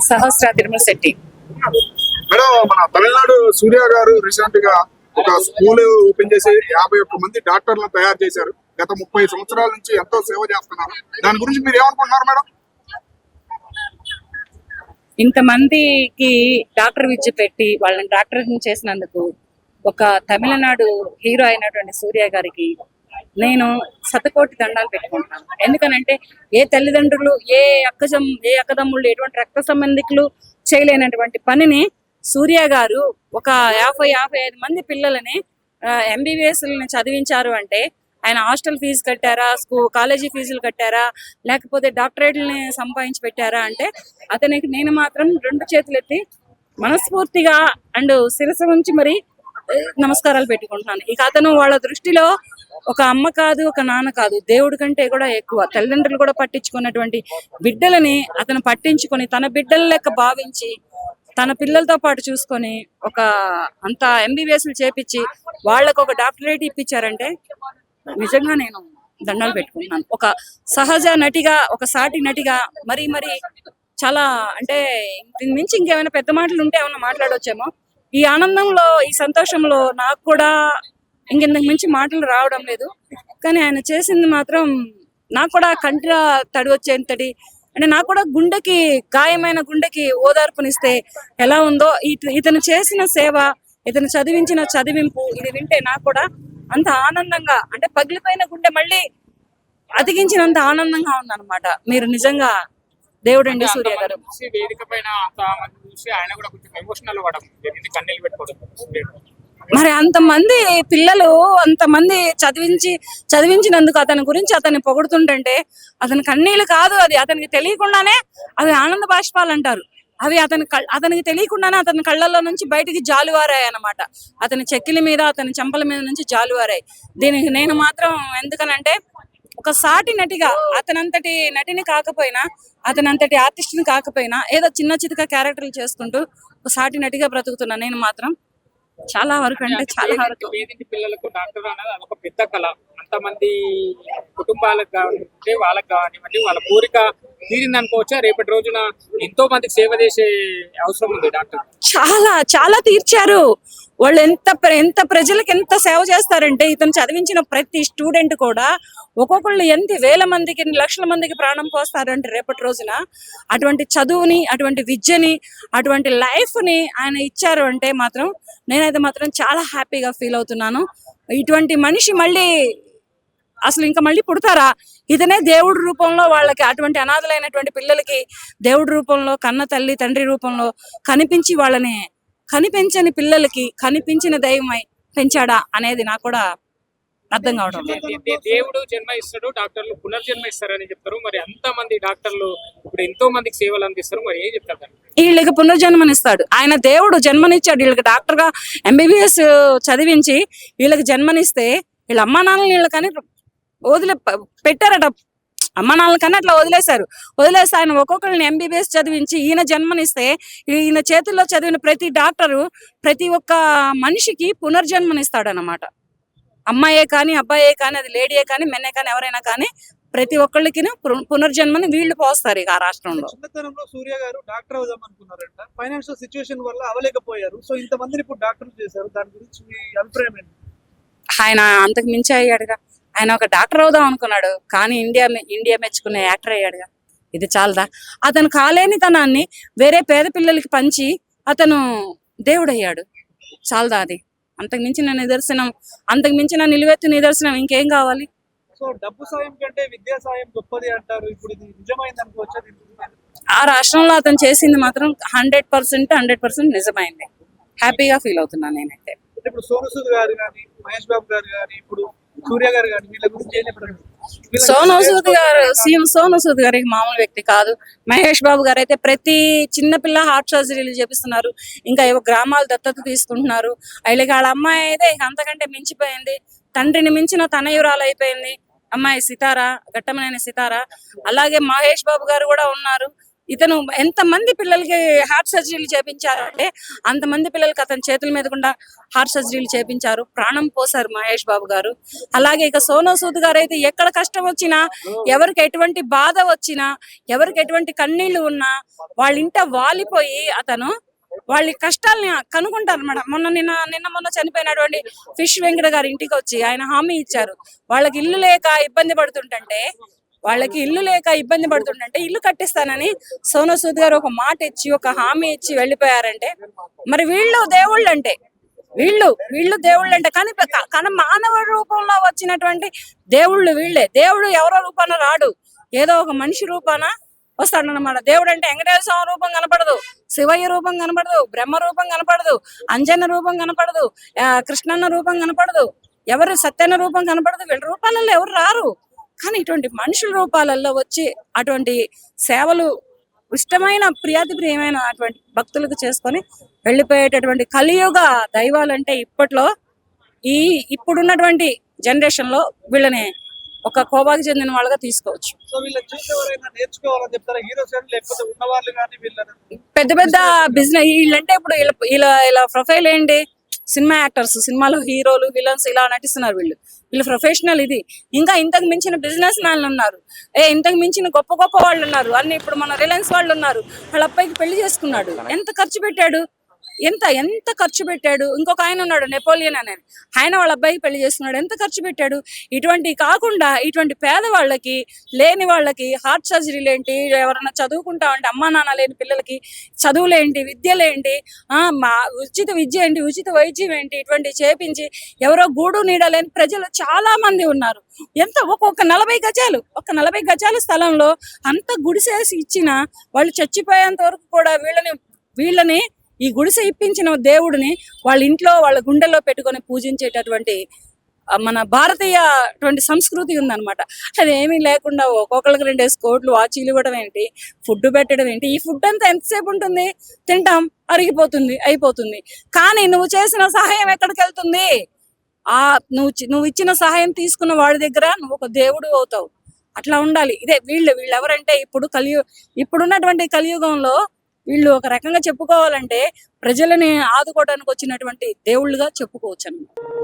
సహస్ర Tirumala Shetty madam మన తమిళనాడు సూర్య గారు రీసెంట్గా ఒక స్కూల్ ఓపెన్ చేసి యాభై ఒక్క మంది డాక్టర్లను తయారు చేశారు. గత ముప్పై సంవత్సరాల నుంచి ఎంతో సేవ చేస్తున్నారు. దాని గురించి మీరు ఏమనుకుంటున్నారు మేడం? ఇంతమందికి డాక్టర్ విద్య పెట్టి వాళ్ళని డాక్టర్ చేసినందుకు ఒక తమిళనాడు హీరో అయినటువంటి సూర్య గారికి నేను శతకోటి దండాలు పెట్టుకుంటాను ఎందుకనంటే ఏ తల్లిదండ్రులు ఏ అక్కజం ఏ అక్కదమ్ముళ్ళు ఎటువంటి రక్త సంబంధికులు చేయలేనటువంటి పనిని సూర్య గారు ఒక యాభై యాభై ఐదు మంది పిల్లలని ఎంబీబీఎస్ని చదివించారు అంటే ఆయన హాస్టల్ ఫీజు కట్టారా స్కూ కాలేజీ ఫీజులు కట్టారా లేకపోతే డాక్టరేట్లని సంపాదించి పెట్టారా అంటే అతనికి నేను మాత్రం రెండు చేతులు ఎత్తి మనస్ఫూర్తిగా అండ్ శిరస ఉంచి మరి నమస్కారాలు పెట్టుకుంటున్నాను. ఇక అతను వాళ్ళ దృష్టిలో ఒక అమ్మ కాదు ఒక నాన్న కాదు. దేవుడి కంటే కూడా ఎక్కువ. తల్లిదండ్రులు కూడా పట్టించుకున్నటువంటి బిడ్డలని అతను పట్టించుకొని తన బిడ్డల లెక్క భావించి తన పిల్లలతో పాటు చూసుకొని ఒక అంత ఎంబీబీఎస్లు చేపించి వాళ్ళకు ఒక డాక్టరేట్ ఇప్పించారంటే నిజంగా నేను దండాలు పెట్టుకుంటున్నాను. ఒక సహజ నటిగా ఒక సాటి నటిగా మరి మరి చాలా అంటే దీని మించి ఇంకేమైనా పెద్ద మాటలు ఉంటే ఏమైనా మాట్లాడొచ్చేమో? ఈ ఆనందంలో ఈ సంతోషంలో నాకు కూడా ఇంకెంతకు మించి మాటలు రావడం లేదు. కానీ ఆయన చేసింది మాత్రం నాకు కూడా కంటిలో తడి వచ్చేంతటి. అంటే నాకు కూడా గుండెకి గాయమైన గుండెకి ఓదార్పునిస్తే ఎలా ఉందో ఇత- ఇతను చేసిన సేవ ఇతను చదివించిన చదివింపు ఇది వింటే నాకు కూడా అంత ఆనందంగా అంటే పగిలిపోయిన గుండె మళ్ళీ అతికించినంత ఆనందంగా ఉందన్నమాట. మీరు నిజంగా దేవుడండి సూర్య గారు. వేదిక పైన చూసి ఆయన కూడా కొంచెం ఎమోషనల్ కన్నీళ్ళు పెట్టుకోవడం. మరి అంతమంది పిల్లలు అంతమంది చదివించి చదివించినందుకు అతని గురించి అతన్ని పొగుడుతుంటే అతని కన్నీళ్ళు కాదు అది. అతనికి తెలియకుండానే అవి ఆనంద బాష్పాలు అంటారు. అవి అతని అతనికి తెలియకుండానే అతని కళ్ళల్లో నుంచి బయటికి జాలువారాయి అన్నమాట అతని చెక్కిల మీద అతని చెంపల మీద నుంచి జాలువారాయి. దీనికి నేను మాత్రం ఎందుకనంటే ఒక సాటి నటిగా అతనంతటి నటిని కాకపోయినా అతనంతటి ఆర్టిస్ట్ని కాకపోయినా ఏదో చిన్న చితక క్యారెక్టర్లు చేసుకుంటూ ఒక సాటి నటిగా బ్రతుకుతున్నా నేను మాత్రం. చాలా వరకు అంటే చాలా వరకు పిల్లలకు డాక్టర్ అనేది అదొక పెద్ద కళ. అంతమంది కుటుంబాలకు కానివ్వండి వాళ్ళకి కానివ్వండి వాళ్ళ కోరిక తీరింది అనుకోవచ్చా రేపటి రోజున ఎంతో మందికి సేవ చేసే అవసరం ఉంది డాక్టర్. చాలా చాలా తీర్చారు. వాళ్ళు ఎంత ఎంత ప్రజలకు ఎంత సేవ చేస్తారంటే ఇతను చదివించిన ప్రతి స్టూడెంట్ కూడా ఒక్కొక్కళ్ళు ఎంత వేల మందికి లక్షల మందికి ప్రాణం పోస్తారంటే రేపటి రోజున అటువంటి చదువుని అటువంటి విద్యని అటువంటి లైఫ్ని ఆయన ఇచ్చారు అంటే మాత్రం నేనైతే మాత్రం చాలా హ్యాపీగా ఫీల్ అవుతున్నాను. ఇటువంటి మనిషి మళ్ళీ అసలు ఇంకా మళ్ళీ పుడతారా? ఇతనే దేవుడి రూపంలో వాళ్ళకి అటువంటి అనాథలైనటువంటి పిల్లలకి దేవుడి రూపంలో కన్న తల్లి తండ్రి రూపంలో కనిపించి వాళ్ళని కనిపించని పిల్లలకి కనిపించిన దైవమై పెంచాడా అనేది నాకు కూడా అర్థం కావడం దేవుడు జన్మ ఇస్తాడు డాక్టర్లు పునర్జన్మ ఇస్తారని చెప్తారు. మరి అంత మంది డాక్టర్లు ఇప్పుడు ఎంతో మందికి సేవలు అందిస్తారు? మరి ఏం చెప్తారు? వీళ్ళకి పునర్జన్మనిస్తాడు. ఆయన దేవుడు జన్మనిచ్చాడు. వీళ్ళకి డాక్టర్గా ఎంబీబీఎస్ చదివించి వీళ్ళకి జన్మనిస్తే వీళ్ళ అమ్మా నాన్నలు వీళ్ళకని వదిలే పెట్టారట. అమ్మ నాన్నలకన్నా అట్లా వదిలేశారు. వదిలేసి ఆయన ఒక్కొక్కరిని ఎంబీబీఎస్ చదివించి ఈయన జన్మనిస్తే ఈయన చేతుల్లో చదివిన ప్రతి డాక్టరు ప్రతి ఒక్క మనిషికి పునర్జన్మనిస్తాడు అన్నమాట అమ్మాయే కానీ అబ్బాయే కానీ అది లేడీయే కానీ మెన్నే కానీ ఎవరైనా కానీ ప్రతి ఒక్కళ్ళకి పునర్జన్మని వీళ్ళు పోస్తారు ఇక ఆ రాష్ట్రంలో. చిన్నతనంలో సూర్య గారు డాక్టర్ అవుదాం అనుకున్నారంట. ఫైనాన్షియల్ సిచ్యువేషన్ వల్ల అవలేకపోయారు. సో ఇంతమందిని ఇప్పుడు డాక్టర్లు చేశారు. దాని గురించి మీ అభిప్రాయం ఏంటి? ఆయన అంతకు మించి అయ్యాడుగా. ఆయన ఒక డాక్టర్ అవుదాం అనుకున్నాడు. కానీ ఇండియా ఇండియా మెచ్చుకునే యాక్టర్ అయ్యాడుగా. ఇది చాలదా? అతను కాలేని తనాన్ని వేరే పేద పిల్లలకి పంచి అతను దేవుడయ్యాడు. చాలదా అది? అంతకు మించిన నిదర్శనం అంతకు మించిన నిలువెత్తు నిదర్శనం ఇంకేం కావాలి? సో డబ్బు సాయం కంటే విద్యా సాయం గొప్పది అంటారు. ఇప్పుడు ఇది నిజమైంది అనుకోవచ్చా? దీని గురించి? ఆ రాష్ట్రంలో అతను చేసింది మాత్రం హండ్రెడ్ పర్సెంట్ హండ్రెడ్ పర్సెంట్ నిజమైంది. హ్యాపీగా ఫీల్ అవుతున్నాను నేనైతే. ఇప్పుడు సోను సూద్ గారు కానీ మహేష్ బాబు గారు కానీ ఇప్పుడు సూర్య గారు కానీ వీళ్ళ గురించి ఏం చెప్పడం సోను సూద్ గారు సీఎం సోను సూద్ గారికి మామూలు వ్యక్తి కాదు. మహేష్ బాబు గారు అయితే ప్రతి చిన్నపిల్ల హార్ట్ సర్జరీలు చేపిస్తున్నారు. ఇంకా ఏవో గ్రామాలు దత్తత తీసుకుంటున్నారు. వీళ్ళకి వాళ్ళ అమ్మాయి అయితే ఇక అంతకంటే మించిపోయింది. తండ్రిని మించిన తనయురాలు అయిపోయింది. అమ్మాయి సితార ఘట్టమనేని సితార. అలాగే మహేష్ బాబు గారు కూడా ఉన్నారు. ఇతను ఎంతమంది పిల్లలకి హార్ట్ సర్జరీలు చేపించారంటే అంతమంది పిల్లలకి అతని చేతుల మీద కూడా హార్ట్ సర్జరీలు చేపించారు. ప్రాణం పోసారు మహేష్ బాబు గారు. అలాగే ఇక సోనో సూద్ గారు అయితే ఎక్కడ కష్టం వచ్చినా ఎవరికి ఎటువంటి బాధ వచ్చినా ఎవరికి ఎటువంటి కన్నీళ్ళు ఉన్నా వాళ్ళ ఇంట వాలిపోయి అతను వాళ్ళ కష్టాల్ని కనుక్కుంటారు అనమాట మొన్న నిన్న నిన్న మొన్న చనిపోయినటువంటి ఫిష్ వెంకట గారి ఇంటికి వచ్చి ఆయన హామీ ఇచ్చారు. వాళ్ళకి ఇల్లు లేక ఇబ్బంది పడుతుంటే వాళ్ళకి ఇల్లు లేక ఇబ్బంది పడుతుంటే ఇల్లు కట్టిస్తానని సోనూ సూద్ గారు ఒక మాట ఇచ్చి ఒక హామీ ఇచ్చి వెళ్ళిపోయారంటే మరి వీళ్ళు దేవుళ్ళు అంటే వీళ్ళు వీళ్ళు దేవుళ్ళు అంటే కానీ కానీ మానవ రూపంలో వచ్చినటువంటి దేవుళ్ళు వీళ్ళే. దేవుడు ఎవరో రూపాన రాడు? ఏదో ఒక మనిషి రూపాన వస్తాడనమాట దేవుడు అంటే వెంకటేశ్వర స్వామి రూపం కనపడదు శివయ్య రూపం కనపడదు బ్రహ్మ రూపం కనపడదు అంజన రూపం కనపడదు కృష్ణన్న రూపం కనపడదు ఎవరు సత్యన్న రూపం కనపడదు వీళ్ళ రూపాలలో ఎవరు రారు? కానీ ఇటువంటి మనుషుల రూపాలలో వచ్చి అటువంటి సేవలు ఇష్టమైన ప్రియాతి ప్రియమైన అటువంటి భక్తులకు చేసుకొని వెళ్ళిపోయేటటువంటి కలియుగ దైవాలంటే ఇప్పట్లో ఈ ఇప్పుడున్నటువంటి జనరేషన్లో వీళ్ళని ఒక కోబాకి చెందిన వాళ్ళగా తీసుకోవచ్చు. పెద్ద పెద్ద బిజినెస్ వీళ్ళంటే ఇప్పుడు ఇలా ఇలా ప్రొఫైల్ ఏంటి? సినిమా యాక్టర్స్ సినిమాలో హీరోలు విలన్స్ ఇలా నటిస్తున్నారు వీళ్ళు. వీళ్ళు ప్రొఫెషనల్ ఇది. ఇంకా ఇంతకు మించిన బిజినెస్ మ్యాన్లు ఉన్నారు. ఏ ఇంతకు మించిన గొప్ప గొప్ప వాళ్ళు ఉన్నారు. అన్ని ఇప్పుడు మన రిలయన్స్ వాళ్ళు ఉన్నారు. వాళ్ళ అబ్బాయికి పెళ్ళి చేసుకున్నాడు. ఎంత ఖర్చు పెట్టాడు? ఎంత ఎంత ఖర్చు పెట్టాడు? ఇంకొక ఆయన ఉన్నాడు నెపోలియన్ అనే ఆయన వాళ్ళ అబ్బాయికి పెళ్ళి చేస్తున్నాడు. ఎంత ఖర్చు పెట్టాడు? ఇటువంటి కాకుండా ఇటువంటి పేదవాళ్ళకి లేని వాళ్ళకి హార్ట్ సర్జరీలు ఏంటి ఎవరైనా చదువుకుంటా అంటే అమ్మా నాన్న లేని పిల్లలకి చదువులేంటి విద్యలేంటి ఆ మా ఉచిత విద్య ఏంటి ఉచిత వైద్యం ఏంటి ఇటువంటి చేపించి ఎవరో గూడు నీడలేని ప్రజలు చాలా మంది ఉన్నారు. ఎంత? ఒక్కొక్క నలభై గజాలు ఒక నలభై గజాల స్థలంలో అంత గుడిసేసి ఇచ్చిన వాళ్ళు చచ్చిపోయేంత వరకు కూడా వీళ్ళని వీళ్ళని ఈ గుడిసె ఇప్పించిన దేవుడిని వాళ్ళ ఇంట్లో వాళ్ళ గుండెల్లో పెట్టుకొని పూజించేటటువంటి మన భారతీయ అటువంటి సంస్కృతి ఉందన్నమాట. అది ఏమీ లేకుండా ఒక్కొక్కరికి రెండేసి కోట్లు వాచీలు ఇవ్వడం ఏంటి? ఫుడ్ పెట్టడం ఏంటి? ఈ ఫుడ్ అంతా ఎంతసేపు ఉంటుంది? తింటాం అరిగిపోతుంది అయిపోతుంది. కానీ నువ్వు చేసిన సహాయం ఎక్కడికి వెళ్తుంది? ఆ నువ్వు నువ్వు ఇచ్చిన సహాయం తీసుకున్న వాడి దగ్గర నువ్వు ఒక దేవుడు అవుతావు. అట్లా ఉండాలి. ఇదే వీళ్ళు వీళ్ళు ఎవరంటే ఇప్పుడు కలియు ఇప్పుడున్నటువంటి కలియుగంలో వీళ్ళు ఒక రకంగా చెప్పుకోవాలంటే ప్రజలని ఆదుకోవడానికి వచ్చినటువంటి దేవుళ్ళుగా చెప్పుకోవచ్చు అన్నమాట